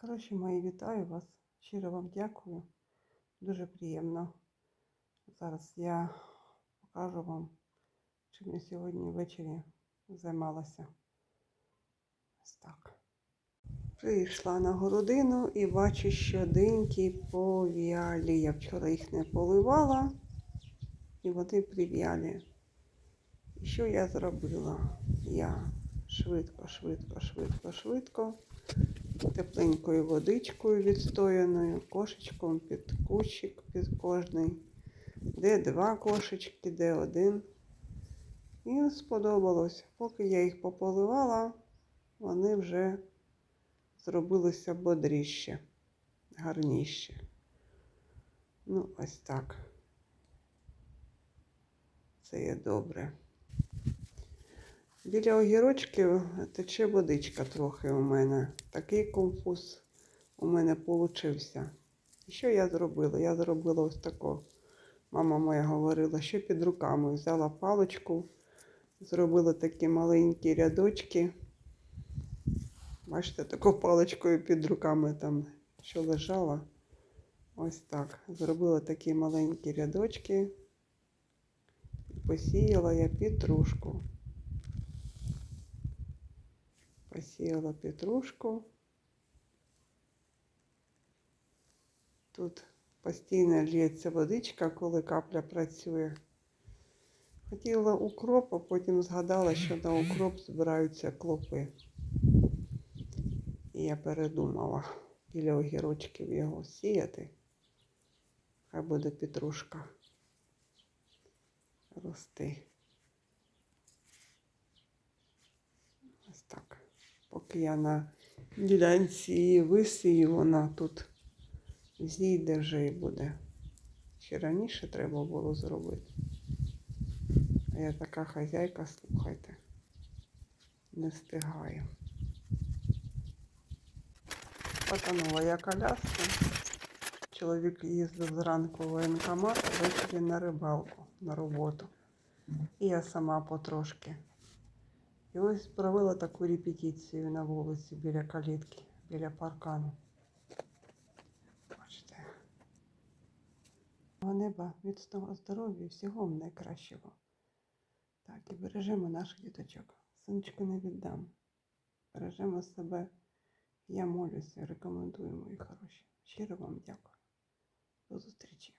Коротше, мої вітаю вас. Щиро вам дякую. Дуже приємно. Зараз я покажу вам, чим я сьогодні ввечері займалася. Ось так. Прийшла на городину і бачу, що диньки пов'ялі. Я вчора їх не поливала, і вони прив'ялі. І що я зробила? Я швидко, швидко, швидко, швидко тепленькою водичкою відстояною, кошечком під кущик під кожний, де два кошечки, де один. І сподобалось. Поки я їх пополивала, вони вже зробилися бодріще, гарніше. Ну, ось так. Це є добре. Біля огірочків тече водичка трохи у мене. Такий конфуз у мене получився. І що я зробила? Я зробила ось тако. Мама моя говорила, що під руками взяла паличку, зробила такі маленькі рядочки. Бачите, такою паличкою під руками там, що лежала. Ось так. Зробила такі маленькі рядочки. Посіяла я петрушку. Посіяла петрушку. Тут постійно лється водичка, коли капля працює. Хотіла укроп, а потім згадала, що на укроп збираються клопи. І я передумала біля огірочків його сіяти. Хай буде петрушка рости. Ось так. Поки я на ділянці її висію, вона тут зійде вже і буде. Ще раніше треба було зробити. А я така хазяйка, слухайте, не встигаю. Потонула я коляску. Чоловік їздив зранку в воєнкомат, ввечері на рибалку, на роботу. І я сама потрошки. І ось провела таку репетицію на вулиці біля калітки, біля паркану. Бачите. Неба, міцного здоров'я, і всього найкращого. Так, і бережемо наших діточок. Синочку не віддам. Бережемо себе. Я молюся, рекомендую, мої хороші. Щиро вам дякую. До зустрічі.